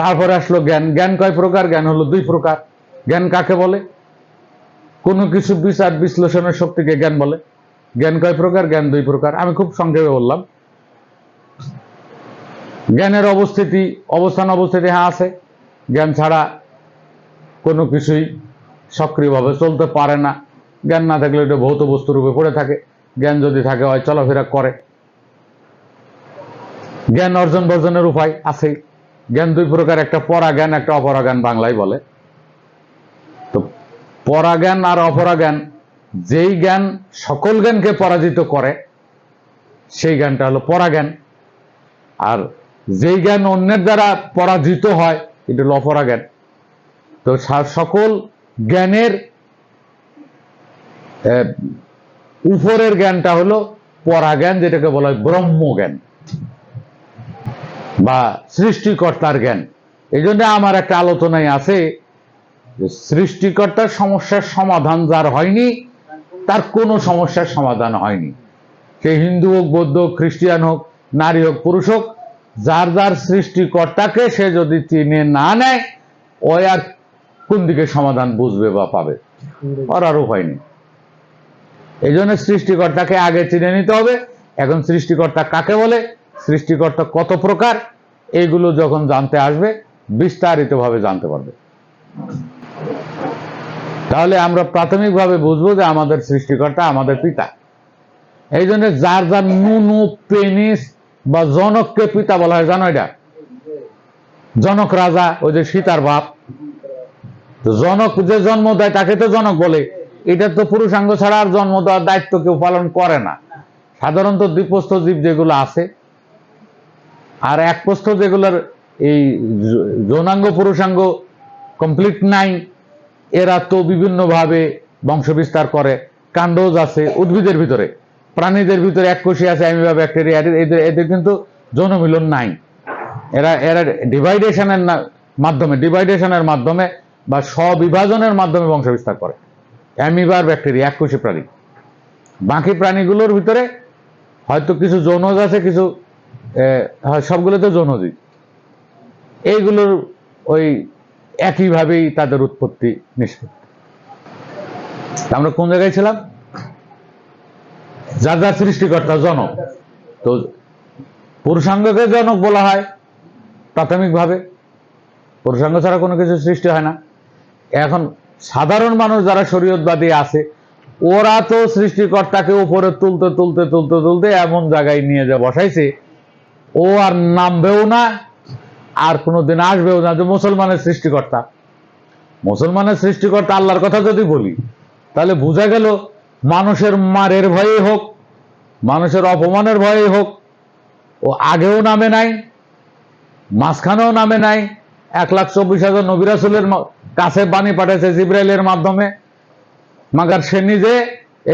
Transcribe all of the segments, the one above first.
তারপরে আসলো জ্ঞান। জ্ঞান কয় প্রকার? জ্ঞান হলো দুই প্রকার। জ্ঞান কাকে বলে? কোনো কিছু বিচার বিশ্লেষণের শক্তিকে জ্ঞান বলে। জ্ঞান কয় প্রকার? জ্ঞান দুই প্রকার। আমি খুব সংক্ষেপে বললাম। জ্ঞানের অবস্থিতি, অবস্থান অবস্থিতি হ্যাঁ আছে। জ্ঞান ছাড়া কোনো কিছুই সক্রিয়ভাবে চলতে পারে না। জ্ঞান না থাকলে এটা ভৌত বস্তুর রূপে পড়ে থাকে। জ্ঞান যদি থাকে হয়, চলাফেরা করে। জ্ঞান অর্জন বর্জনের উপায় আছে জ্ঞান দুই প্রকার, একটা পরা জ্ঞান একটা অপরা জ্ঞান বাংলায় বলে। তো পরা জ্ঞান আর অপরা জ্ঞান যেই জ্ঞান সকল জ্ঞানকে পরাজিত করে, সেই জ্ঞানটা হলো পরা জ্ঞান আর যেই জ্ঞান অন্যের দ্বারা পরাজিত হয়, এটা হলো অপরা জ্ঞান তো সকল জ্ঞানের উপরের জ্ঞানটা হলো পরাজ্ঞান, যেটাকে বলা হয় ব্রহ্মজ্ঞান। বা সৃষ্টিকর্তার জ্ঞান। এই জন্য আমার একটা আলোচনায় আছে সৃষ্টিকর্তার সমস্যার সমাধান যার হয়নি, তার কোনো সমস্যার সমাধান হয়নি। সে হিন্দু হোক, বৌদ্ধ হোক খ্রিস্টিয়ান হোক, নারী হোক, পুরুষ হোক, যার যার সৃষ্টিকর্তাকে সে যদি চিনে না নেয় ওই আর কোন দিকে সমাধান বুঝবে বা পাবে? ওর আর উপায় নেই। এই জন্য সৃষ্টিকর্তাকে আগে চিনে নিতে হবে। এখন সৃষ্টিকর্তা কাকে বলে? সৃষ্টিকর্তা কত প্রকার এইগুলো যখন জানতে আসবে, বিস্তারিতভাবে জানতে পারবে। তাহলে আমরা প্রাথমিকভাবে বুঝব যে আমাদের সৃষ্টিকর্তা আমাদের পিতা। এই জন্য যার যার নুনু, পেনিস বা জনককে পিতা বলা হয়, জানো এটা? জনক রাজা, ওই যে সীতার বাপ। জনক যে জন্ম দেয়, তাকে তো জনক বলে। এটা তো পুরুষাঙ্গ ছাড়া আর জন্ম দেওয়ার দায়িত্ব কেউ পালন করে না। সাধারণত দ্বিপস্থ জীব যেগুলো আছে আর একপস্থ যেগুলোর এই যৌনাঙ্গ, পুরুষাঙ্গ কমপ্লিট নাই, এরা তো বিভিন্নভাবে বংশ বিস্তার করে, কাণ্ডজ আছে উদ্ভিদের ভিতরে, প্রাণীদের ভিতরে এককোষী আছে অ্যামিবা ব্যাকটেরিয়া, এদের এদের কিন্তু যৌনমিলন নাই। এরা এরা ডিভাইডেশনের মাধ্যমে ডিভাইডেশনের মাধ্যমে বা স্ববিভাজনের মাধ্যমে বংশ বিস্তার করে। অ্যামিবার, ব্যাকটেরিয়া, এক এককোষী প্রাণী। বাকি প্রাণীগুলোর ভিতরে হয়তো কিছু যৌনজ আছে, কিছু হয় সবগুলোতে যৌনজীব এইগুলোর ওই একইভাবেই তাদের উৎপত্তি নিষ্পত্তি আমরা কোন জায়গায় ছিলাম? যার যার সৃষ্টিকর্তা জনক। তো পুরুষাঙ্গকে জনক বলা হয় প্রাথমিকভাবে। পুরুষাঙ্গ ছাড়া কোনো কিছু সৃষ্টি হয় না। এখন সাধারণ মানুষ যারা শরীয়তবাদী আছে, ওরা তো সৃষ্টিকর্তাকে উপরে তুলতে তুলতে তুলতে তুলতে এমন জায়গায় নিয়ে যা বসাইছে ও আর নামবেও না, আর কোনোদিন আসবেও না, যে মুসলমানের সৃষ্টিকর্তা। মুসলমানের সৃষ্টিকর্তা আল্লাহর কথা যদি বলি, তাহলে বোঝা গেল মানুষের মারের ভয়ে হোক, মানুষের অপমানের ভয়ে হোক, ও আগেও নামে নাই, মাঝখানেও নামে নাই, এক লাখ চব্বিশ হাজার নবিরাসুলের কাছে বাণী পাঠাইছে জিব্রাইলের মাধ্যমে, মাগার সে নিজে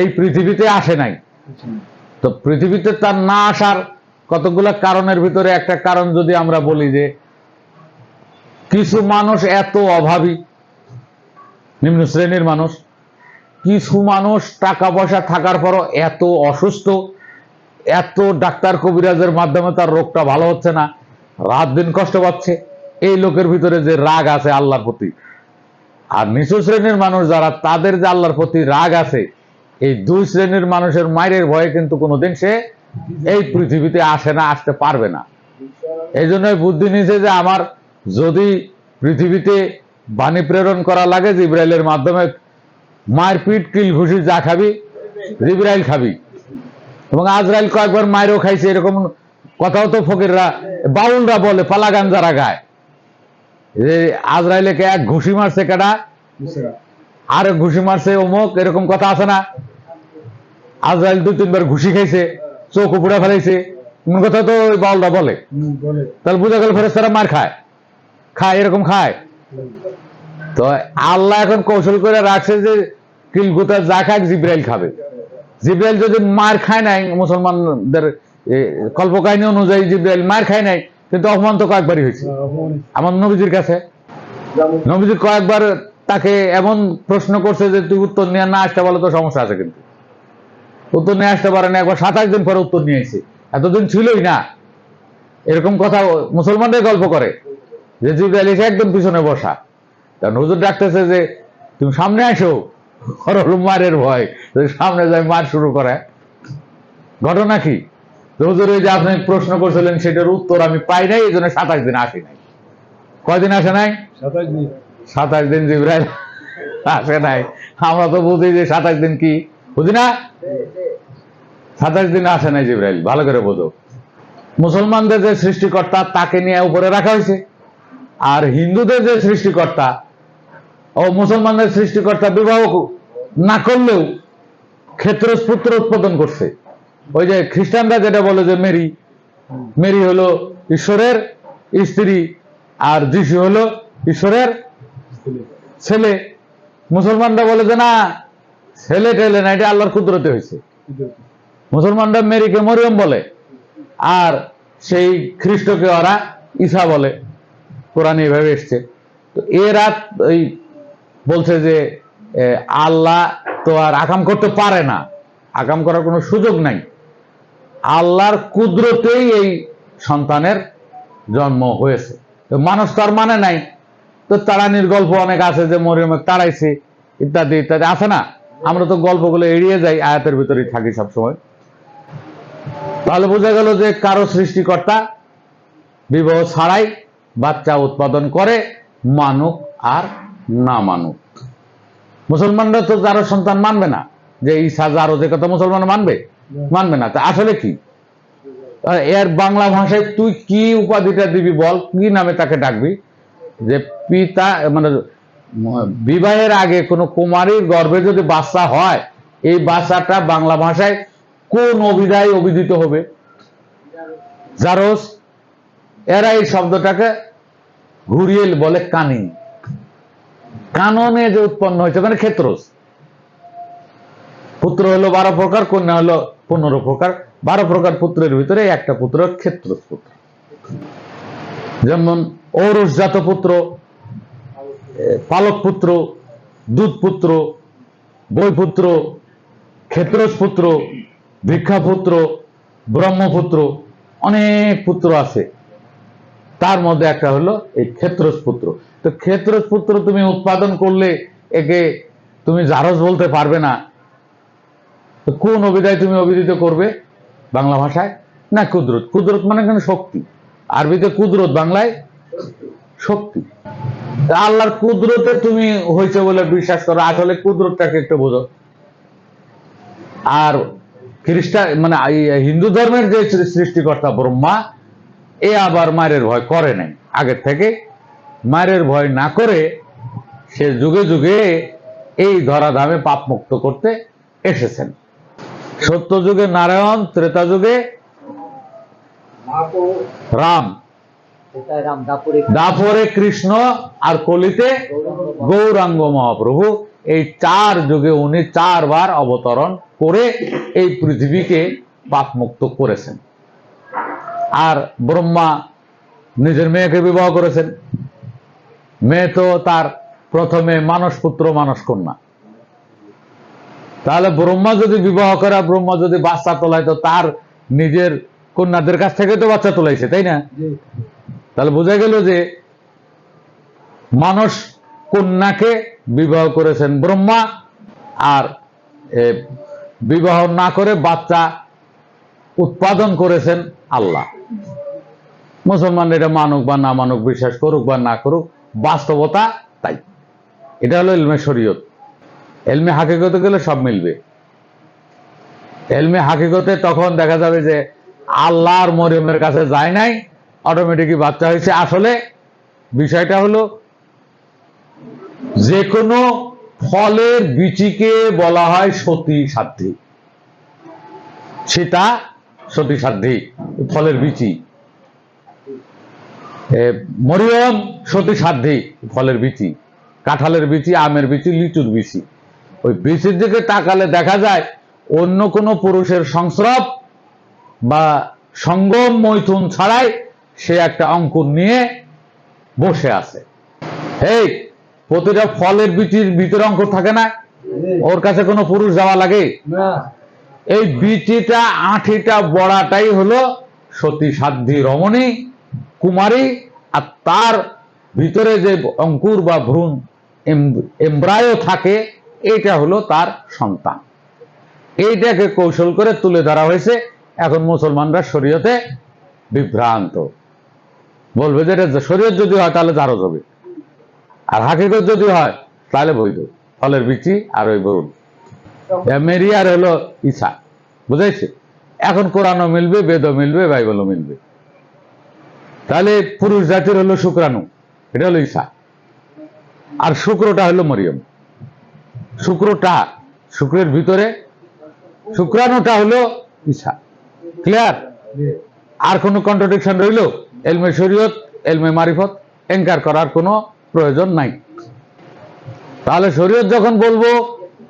এই পৃথিবীতে আসে নাই। তো পৃথিবীতে তার না আসার কতগুলো কারণের ভিতরে একটা কারণ যদি আমরা বলি যে কিছু মানুষ এত অভাবী, নিম্ন শ্রেণির মানুষ, কিছু মানুষ টাকা পয়সা থাকার পরও এত অসুস্থ, এত ডাক্তার কবিরাজের মাধ্যমে তার রোগটা ভালো হচ্ছে না, রাত দিন কষ্ট পাচ্ছে, এই লোকের ভিতরে যে রাগ আছে আল্লাহর প্রতি। আর নিচু শ্রেণির মানুষ যারা, তাদের যে আল্লাহর প্রতি রাগ আছে, এই দুই শ্রেণির মানুষের মায়ের ভয়ে কিন্তু কোনোদিন সে এই পৃথিবীতে আসে না, আসতে পারবে না। এই জন্যই বুদ্ধি নিয়েছে যে আমার যদি পৃথিবীতে বাণী প্রেরণ করা লাগে জিব্রাইলের মাধ্যমে মায়ের পিঠ কিল ঘুষি যা খাবি, জিব্রাইল খাবি। এবং আজরাইল কয়েকবার মায়েরও খাইছে, এরকম কথাও তো ফকিররা, বাউলরা বলে, পালাগান যারা গায়। যে আজরাইলেকে এক ঘুষি মারছে কেডা? আর ঘুষি মারছে অমুক, এরকম কথা আছে না? আজরাইল দু তিনবার ঘুষি খাইছে। চোখ উপড়ে ফেলাইছে। এমন কথা তো ওই বাউলরা বলে। তাহলে বুঝা গেল ফেরেস্তারা মার খায়। খায় এরকম খায়। তো আল্লাহ এখন কৌশল করে রাখছে যে কিলগুতা যা খাক জিব্রাইল খাবে। জিব্রাইল যদি মার খায় নাই মুসলমানদের কল্পকাহিনী অনুযায়ী জিব্রাইল মার খায় নাই কিন্তু অপমান তো কয়েকবারই হয়েছে। আমার নবীজির কাছে। নবীজি কয়েকবার তাকে এমন প্রশ্ন করছে যে তুই উত্তর নিয়ে না আসতে বলে তো সমস্যা আছে কিন্তু। উত্তর নিয়ে আসতে পারে না একবার সাতাশ দিন পরে উত্তর নিয়ে এসে এতদিন ছিলই না। এরকম কথা মুসলমানদের গল্প করে। যে জিব্রাইল এসে একদম পিছনে বসা। কারণ হুজুর ডাকতেছে যে তুমি সামনে আসো। ওর হলো মারের ভয় সামনে যাই মার শুরু করে। ঘটনা কি? হুজুর ওই যে আপনি প্রশ্ন করছিলেন সেটার উত্তর আমি পাই নাই এই জন্য সাতাশ দিন আসি নাই। কয়দিন আসে নাই? সাতাশ দিন। সাতাশ দিন জিব্রাইল আসে নাই। আমরা তো বুঝি যে সাতাশ দিন কি? বুঝি না? সাতাশ দিন আসে নাই জিব্রাইল, ভালো করে বোঝো। মুসলমানদের যে সৃষ্টিকর্তা, তাকে নিয়ে উপরে রাখা হয়েছে। আর হিন্দুদের যে সৃষ্টিকর্তা, ও মুসলমানদের সৃষ্টিকর্তা বিবাহ না করলেও ক্ষেত্র পুত্র উৎপাদন করছে। ওই যে খ্রিস্টানরা যেটা বলে যে মেরি মেরি হলো ঈশ্বরের স্ত্রী, আর যিশু হলো ঈশ্বরের ছেলে। মুসলমানরা বলে যে না ছেলে টেলে না, এটা আল্লাহর কুদরতে হয়েছে। মুসলমানরা মেরিকে মরিয়ম বলে, আর সেই খ্রিস্টকে ওরা ঈসা বলে। কোরআন এইভাবে এসছে। তো এরা ওই বলছে যে আল্লাহ তো আর আকাম করতে পারে না। আকাম করার কোনো সুযোগ নাই। আল্লাহর কুদরতেই এই সন্তানের জন্ম হয়েছে। তো মানুষ তো আর মানে নাই। তো তাড়ানির গল্প অনেক আছে যে মরিয়মে তাড়াইছে, ইত্যাদি ইত্যাদি। আছে না? আমরা তো গল্পগুলো এড়িয়ে যাই, আয়াতের ভিতরেই থাকি সবসময়। তাহলে বোঝা গেল যে কারও সৃষ্টিকর্তা বিবাহ ছাড়াই বাচ্চা উৎপাদন করে, মানুক আর না মানুক। মুসলমানরা তো যারো সন্তান মানবে না, যে ঈসা যারো যে কথা মুসলমান মানবে মানবে না। তা আসলে কি? এর বাংলা ভাষায় তুই কি উপাধিটা দিবি বল, কি নামে তাকে ডাকবি? যে পিতা মানে বিবাহের আগে কোনো কুমারীর গর্ভে যদি বাচ্চা হয়, এই বাচ্চাটা বাংলা ভাষায় কোন অভিধায় অভিধিত হবে? জারস, এরা এই শব্দটাকে ঘুরিয়ে বলে কানি কাননে যে উৎপন্ন হয়েছে মানে ক্ষেত্রস। পুত্র হলো বারো প্রকার, কন্যা হলো পনেরো প্রকার। বারো প্রকার পুত্রের ভিতরে একটা পুত্র ক্ষেত্র পুত্র। যেমন ঔরসজাত পুত্র পালক পুত্র, দুধ পুত্র, বই পুত্র, ক্ষেত্রস পুত্র ভিক্ষাপুত্র, ব্রহ্মপুত্র, অনেক পুত্র আছে। তার মধ্যে একটা হলো এই ক্ষেত্রস পুত্র তো ক্ষেত্রস পুত্র তুমি উৎপাদন করলে একে তুমি জারজ বলতে পারবে না। কোন অভিধায় তুমি অভিহিত করবে বাংলা ভাষায়? না, কুদরত। কুদরত মানে এখানে শক্তি। আরবিতে কুদরত, বাংলায় শক্তি। আল্লাহর কুদরতে তুমি হয়েছে বলে বিশ্বাস করো। আসলে কুদরতটাকে একটু বোঝো। আর খ্রিস্টান মানে হিন্দু ধর্মের যে সৃষ্টিকর্তা ব্রহ্মা এ আবার মায়ের ভয় করে নাই। আগের থেকে মায়ের ভয় না করে সে যুগে যুগে এই ধরাধামে পাপ মুক্ত করতে এসেছেন। সত্য যুগে নারায়ণ ত্রেতা যুগে রাম। দাপরে কৃষ্ণ আর কলিতে গৌরাঙ্গ মহাপ্রভু। এই চার যুগে উনি চারবার অবতরণ করে এই পৃথিবীকে পাপমুক্ত করেছেন। আর ব্রহ্মা নিজের মেয়েকে বিবাহ করেছেন। মেয়ে তো তার প্রথমে মানস পুত্র মানস কন্যা। তাহলে ব্রহ্মা যদি বিবাহ করে ব্রহ্মা যদি বাচ্চা তোলায় তো তার নিজের কন্যাদের কাছ থেকে তো বাচ্চা তোলাইছে তাই না? তাহলে বোঝা গেল যে মানুষ কন্যাকে বিবাহ করেছেন ব্রহ্মা, আর বিবাহ না করে বাচ্চা উৎপাদন করেছেন আল্লাহ। মুসলমান এটা মানুক বা না মানুক, বিশ্বাস করুক বা না করুক, বাস্তবতা তাই। এটা হলো এলমে শরীয়ত। এলমে হাকিগতে গেলে সব মিলবে। এলমে হাকিগতে তখন দেখা যাবে যে আল্লাহ আর মরিয়মের কাছে যায় নাই অটোমেটিকই বাচ্চা হয়েছে। আসলে বিষয়টা হলো যে কোনো ফলের বিচিকে বলা হয় সতী সাধ্যী। সেটা সতী সাধ্যী, ফলের বিচি। মরিয়ম সতী সাধ্যী, ফলের বিচি। কাঁঠালের বিচি, আমের বিচি, লিচুর বিচি। ওই বিচির দিকে তাকালে দেখা যায় অন্য কোনো পুরুষের সংস্রব বা সঙ্গম মৈথুন ছাড়াই সে একটা অঙ্কুর নিয়ে বসে আছে। এই প্রতিটা ফলের বিচির ভিতরে অঙ্ক থাকে না? ওর কাছে কোনো পুরুষ যাওয়া লাগে? এই বিচিটা আঠিটা বড়াটাই হলো সতী সাধ্যী রমণী কুমারী আর তার ভিতরে যে অঙ্কুর বা ভ্রূণ এমব্রায়ো থাকে এটা হলো তার সন্তান। এইটাকে কৌশল করে তুলে ধরা হয়েছে। এখন মুসলমানরা শরীয়তে বিভ্রান্ত। বলবে যে এটা শরীয়ত যদি হয় তাহলে জারজ হবে। আর হাকিকত যদি হয়, তাহলে বৈধ। ফলের বিচি আর ওই বরুণ। মেরি আর হলো ঈসা বুঝাইছে? এখন কোরআনও মিলবে, বেদও মিলবে, বাইবেলও মিলবে। তাহলে পুরুষ জাতির হলো শুক্রাণু, এটা হলো ঈসা আর শুক্রটা হলো মরিয়ম। শুক্রটা, শুক্রের ভিতরে শুক্রাণুটা হলো ঈসা ক্লিয়ার আর কোনো কন্ট্রাডিকশন রইল? এলমে শরীয়ত, এলমে মারিফত। এনকার করার কোনো প্রয়োজন নাই। তাহলে শরীয়ত যখন বলব,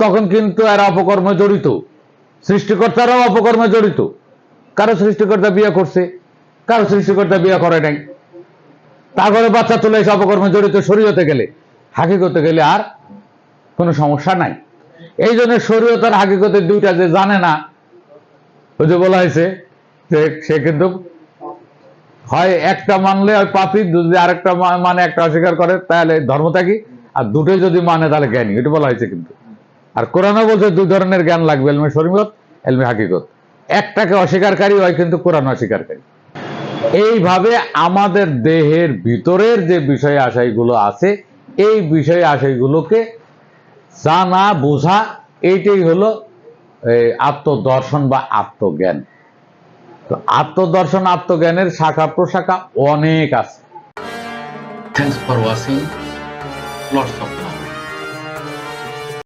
তখন কিন্তু এরা অপকর্মে জড়িত। সৃষ্টিকর্তারাও অপকর্মে জড়িত। কারও সৃষ্টিকর্তা বিয়ে করছে, কারও সৃষ্টিকর্তা বিয়ে করে নাই। তারপরে বাচ্চা তুলে এসে অপকর্মে জড়িত শরীয়তে গেলে, হাকিকতে গেলে আর কোনো সমস্যা নাই। এই জন্য শরীয়ত আর হাকিকতের দুইটা যে জানে না, ওই যে বলা হয়েছে যে সে কিন্তু হয় একটা মানলে হয় পাপি, যদি আরেকটা মানে একটা অস্বীকার করে, তাহলে ধর্মত্যাগী আর দুটোই যদি মানে তাহলে জ্ঞানী। এটা বলা হয়েছে কিন্তু। আর কোরআনও বলছে দুই ধরনের জ্ঞান লাগবে, এলমে শরীয়ত, এলমে হাকিকত। একটাকে অস্বীকারী হয়, কিন্তু কোরআন অস্বীকারী এইভাবে আমাদের দেহের ভিতরের যে বিষয় আশাইগুলো আছে, এই বিষয় আশাইগুলোকে জানা, বোঝা, এইটাই হলো আত্মদর্শন বা আত্মজ্ঞান। তো আত্মদর্শন আত্মজ্ঞানের শাখা প্রশাখা অনেক আছে। Thanks for watching lots of